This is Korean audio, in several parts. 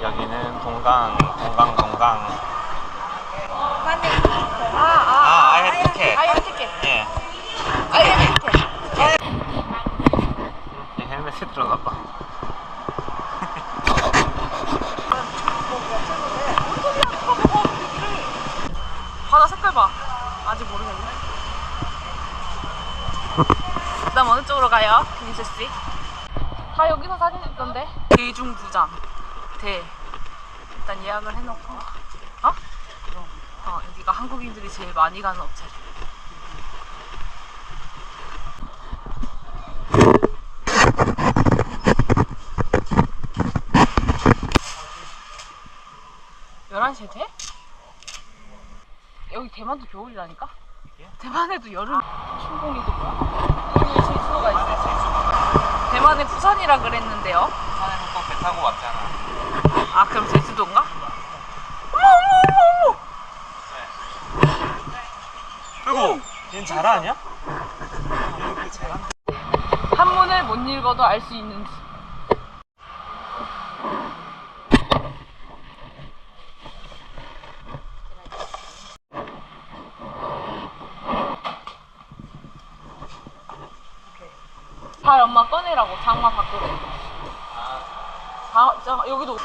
여기는 동강, 동강, 동강. 아, 아, 아, I had ticket. 아이언 티켓. 예. 아이언 티켓. 이 헬멧에 들어가봐. 바다 색깔 봐. 아직 모르겠네. 그다음 어느 쪽으로 가요, 민수 씨? 다 여기서 사진 찍던데. 대중부장 대. 일단 예약을 해놓고. 어? 어, 여기가 한국인들이 제일 많이 가는 업체. 열한 시에 돼? 여기 대만도 겨울이라니까? 대만에도 여름 신공이도 뭐야? 여기 제주도가 있어 대만에 부산이라 그랬는데요 부산에서 또배 타고 왔잖아. 아 그럼 제주도인가? 어머 어머 어머 어머 아이고, 얜 잘하냐? 얘 잘한다. 한문을 못 읽어도 알 수 있는지 잘 엄마 꺼내라고 장마 밖으로 자, 자, 여기도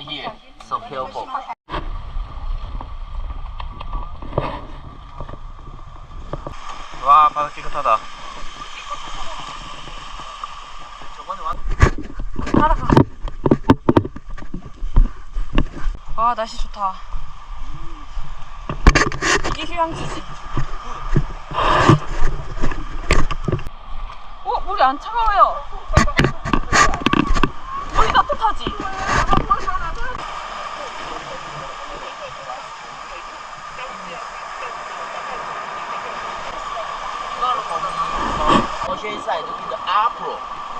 top here. So careful. 와, 바다 깨끗하다. 따라가 와 날씨 좋다 이게 휴양지지 어? 물이 안 차가 inside, looking the upper.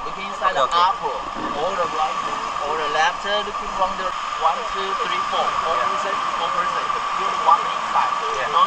Looking inside the Okay, okay. upper. Or the right, or the left, uh, looking from the one, two, three, four. Four person, four person. The one inside. Yeah. Now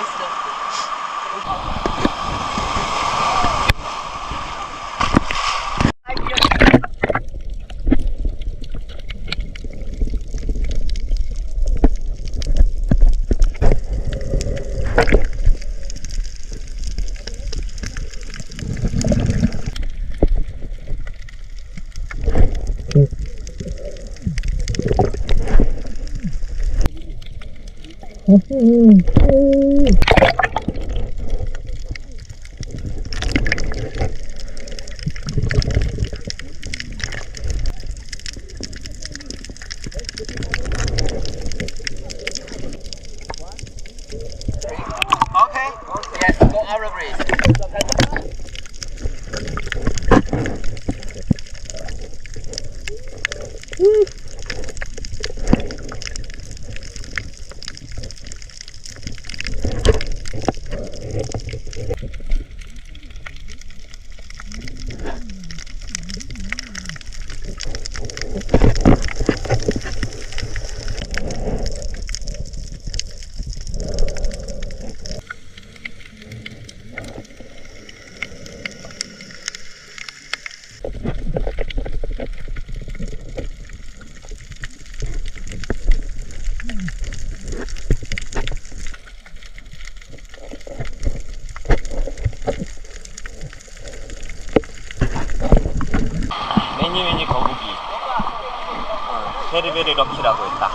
럭키라고 했다.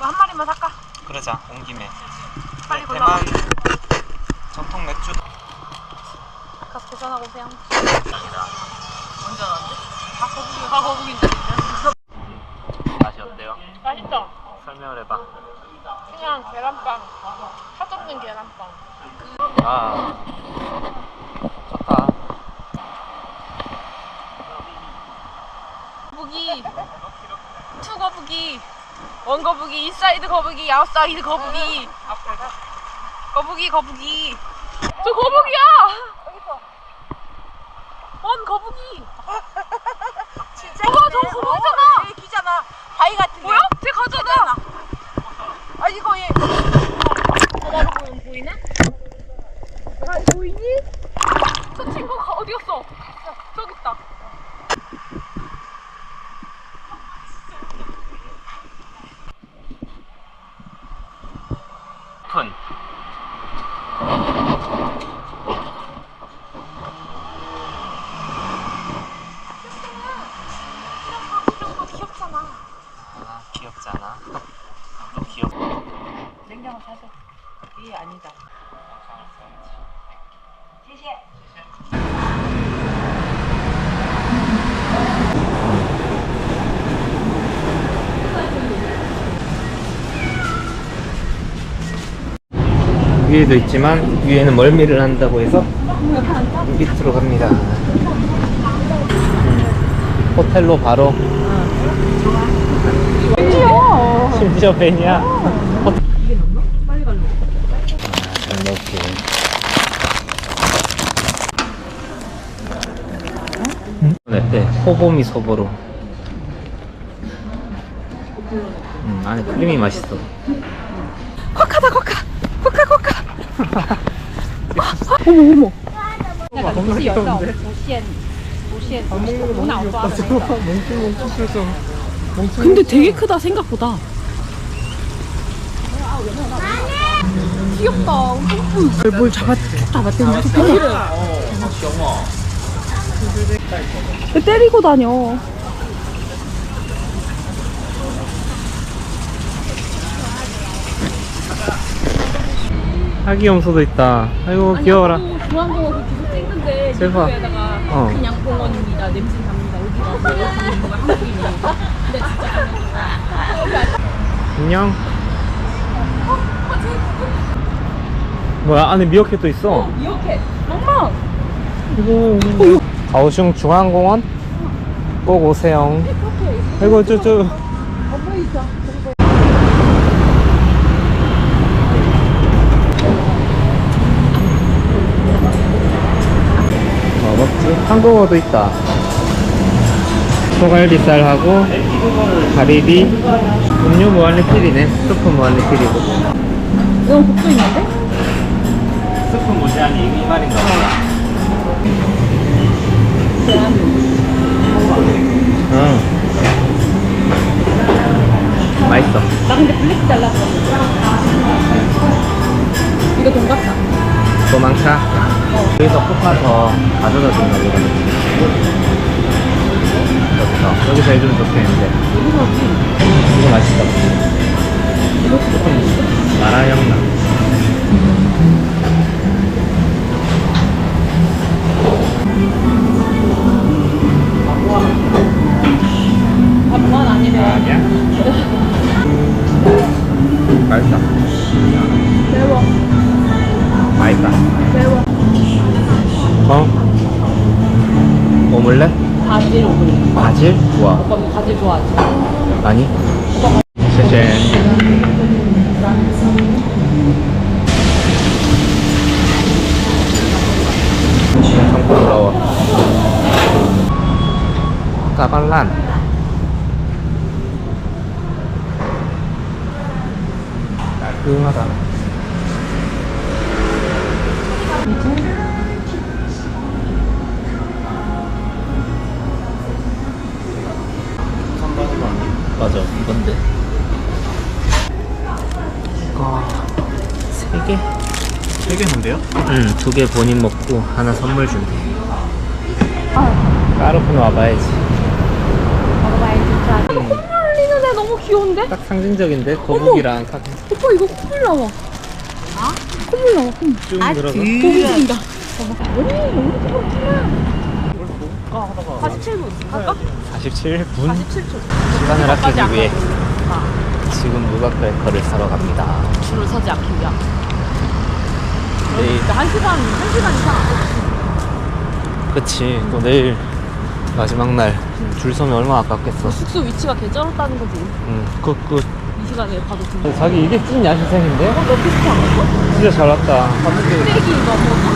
한 마리만 살까? 그러자, 온 김에. 빨리 네, 골라 대만 전통 맥주. 가서 계산하고 오세요 운전한데? 다 거북이 다 거북인데 맛이 어때요? 맛있다 설명을 해봐. 그냥 계란빵. 팥 없는 계란빵. 아, 좋다. 거북이. 투 거북이. 원 거북이. 인사이드 거북이. 아웃사이드 거북이. 거북이 거북이. 저 거북이야! 원 거북이. 진짜? 봐봐 저 거북이잖아! 오 아, 이거 얘 바다로 보면 보이나? 아 보이니? 저 친구가 어디였어? 야 저기 있다 푼 이게 아니다. 위에도 있지만 위에는 멀미를 한다고 해서 밑으로 갑니다. 음, 호텔로 바로. 심지어 벤이야. 이게 넘나? 빨리 갈래. 아, 잘 먹게. 호보미 소보로. 음, 안에 크림이 맛있어. 콱하다 콱하. 콱하 콱하. 근데 되게 크다 생각보다. 귀엽다. 뭘, 뭘 잡았 잡았대는 왜 때리고 다녀? 아기 염소도 있다. 아이고 귀여워라. 중앙공원 계속 찍는데 대박. 유튜브에다가 어. 그냥 공원입니다. 냄새 납니다. 어디 가서 여기 있는 거 한국인이니까. 근데 진짜 안녕. 뭐야 안에 미어캣도 있어. 이렇게 엄마 이거 가오슝 중앙공원 꼭 오세요. 아이고. 뭐 먹지? 한국어도 있다. 소갈비살하고 가리비 음료 무한리필이네 스프 무한리필이고 이건 복도 있는데? 스프 무제한이 이 말인가 보다 응. 맛있어. 나 근데 블랙 잘랐어. 이거 돈 같다. 도망차 여기서 뽑아서 가져다 준다 보다 좋다 여기서 해주면 좋겠는데. 이거 맛있다 이거 조금 마라향 나 와 오빠 뭐 바질 좋아하지? 아니? 짜잔 부러워 까발란. 깔끔하다 3개? 3개 뭔데요? 응, 두 개 본인 먹고 하나 선물 준대. 아. 까르폰 와봐야지. 와봐야지. 음. 콧물 흘리는 애 너무 귀여운데? 딱 상징적인데? 거북이랑 딱. 오빠 이거 콧물 나와. 아? 콧물 나와, 콧물. 아, 들어가. 거북이다. 봐봐. 47분 47분? 시간을 아끼기 위해 아. 지금 무각벨 거를 사러 갑니다 줄을 서지 않기 위함 내일 진짜 한 시간, 한 시간 이상 안 걸렸어. 그치 또 내일 마지막 날 줄 서면 얼마나 아깝겠어 숙소 위치가 개쩔었다는 거지. 응굿굿 이 시간에 봐도 좀. 자기 이게 찐 야시생인데? 어, 너안 갔어? 진짜 잘 왔다 쓰레기 이거 먹었나?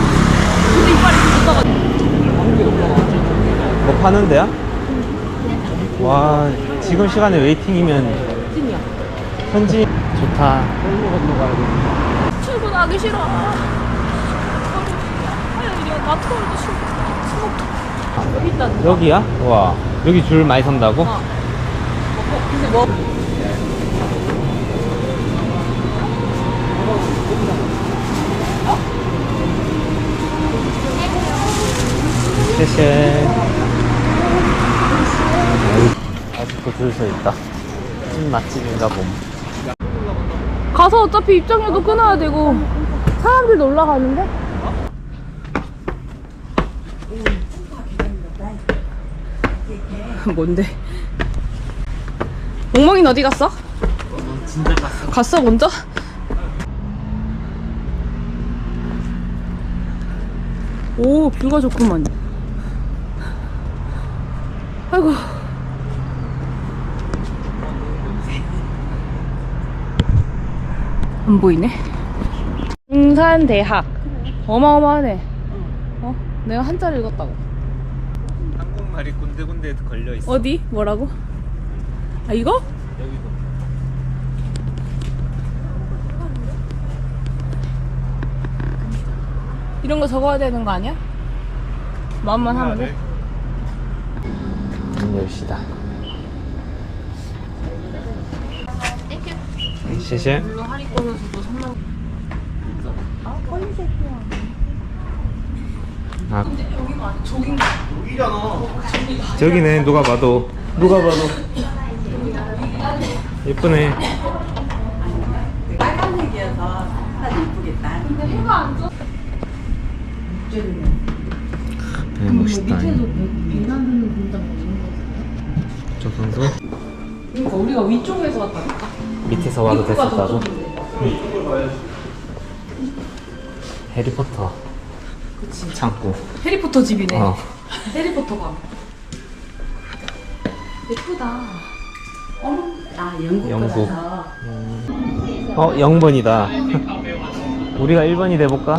근데 이빨이 붙어가 뭐 파는 데야? 와 지금 시간에 웨이팅이면 찐이야. 현지 좋다 출근하기 싫어. 싫어. 스모크. 여기 있다는 거. 여기야? 와 여기 줄 많이 선다고? 어. 근데 뭐. 쉐쉐. 아직도 줄 서 있다. 찐 맛집인가 봄. 가서 어차피 입장료도 끊어야 되고 사람들도 올라가는데? 뭔데? 멍멍이는 어디 갔어? 진짜 갔어. 갔어 먼저? 오 뷰가 좋구만 아이고 안 보이네 중산대학 어마어마하네 어? 내가 한자를 읽었다고 한국말이 군데군데 걸려 있어. 어디? 뭐라고? 아 이거? 여기도. 이런 거 적어야 되는 거 아니야? 마음만 하면 돼? 문 열시다. 쉐쉐. 아, 저기네 누가 봐도. 누가 봐도. 예쁘네. 네, 멋있다. 저 선수? 그러니까 우리가 위쪽에서 왔다니까? 밑에서 와도 됐었다고? 해리포터 창고. 해리포터 집이네. 어. 해리포터가 예쁘다. 영국 음. 어 0번이다. 우리가 1번이 돼볼까?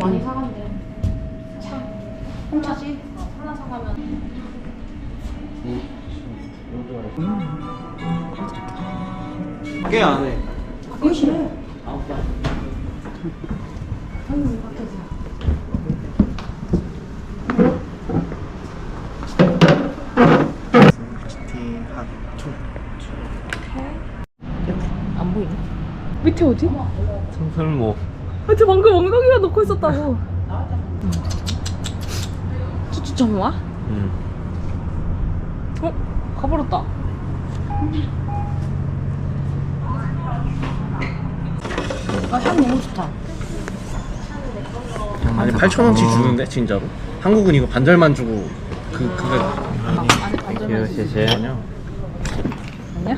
많이 사간대 차 홍차지? 하나 사가면. 꽤 안해. 그게 싫어 안 보이네 밑에 어디? 청설모 아, 저 방금 엉덩이가 놓고 있었다고. 추추점 와? 음. 어? 가버렸다. 아, 향 너무 좋다. 아니 8,000원치 주는데 진짜로 한국은 이거 반절만 주고 그 그게 안에 반절만 유 쉐쉐 아니야?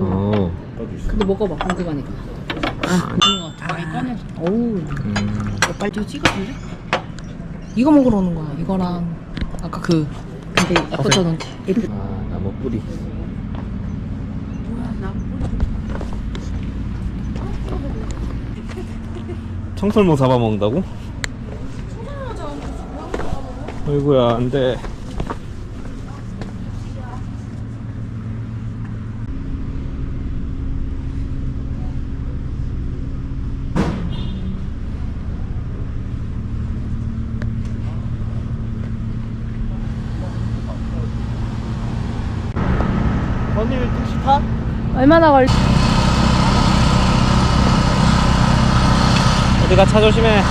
오 근데 먹어봐, 궁금하니까. 아, 것 같아. 많이 꺼내줘. 어우, 음. 빨리 찍어줄래? 이거 먹으러 오는 거야. 이거랑 아까 그 근데 예뻤던 예쁘. 아 나무 뿌리 청설모 잡아먹는다고? 어이구야 안 돼 얼마나 걸리? 어디가 차 조심해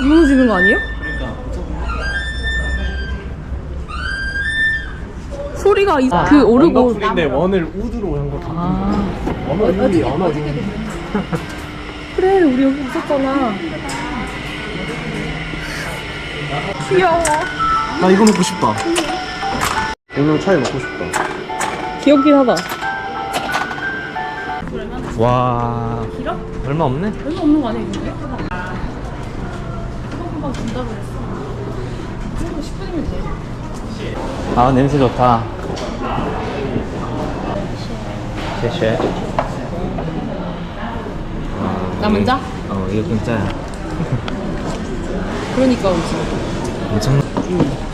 무너지는 거 아니에요? 소리가 이, 그 오르고 언덕풀인데 원을 우드로 한 거. 아. 언어 유리 언어 유리. 그래 우리 여기 있었잖아. 귀여워. 나 이거 먹고 싶다. 오늘 차에 먹고 싶다. 귀엽긴 하다. 와. 길어? 얼마 없네? 별로 없는 거 아니야 이거? 예쁘다 한번 준다고 그랬어. 그래도 10분이면 돼 아 냄새 좋다. 쉐쉐. 나 먼저? 어 이거 공짜야. 그러니까 오지 엄청.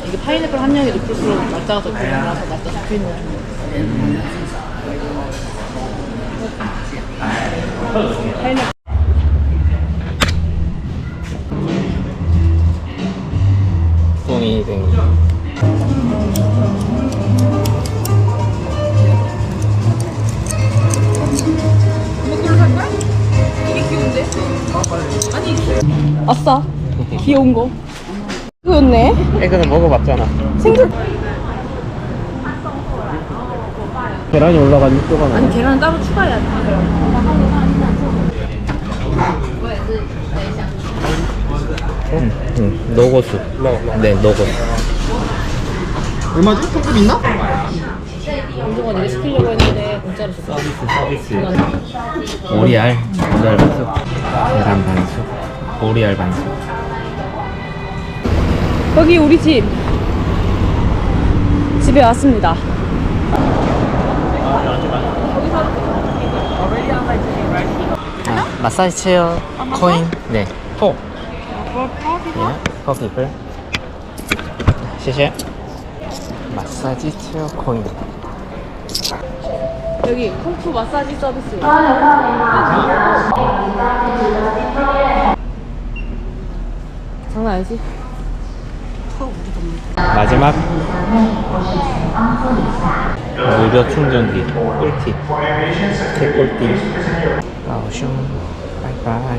이게 파인애플 함량이 높을수록 날짜가 더 길어서 날짜 적혀있는 똥이 댕 아싸. 귀여운 거. 그렇네. 에그는 먹어봤잖아 생각. 계란이 올라간 육도가 나 아니 계란 따로 추가해야 돼. 응, 응. 노고수 네 노고수 얼마지? 조금 있나? 운동화 내가 시키려고 했는데 공짜로 줬어. 서비스 오리알 오리알 반숙 계란 반숙 오리알 반숙 여기 우리 집. 집에 왔습니다. 아, 마사지 체어 코인 네. 포. 예, 포 people 谢谢 마사지 체어 코인. 여기 콩쿠 마사지 서비스. 장난 아니지? 마지막? 무료 충전기 꿀팁. 개꿀팁. 가오슝 바이바이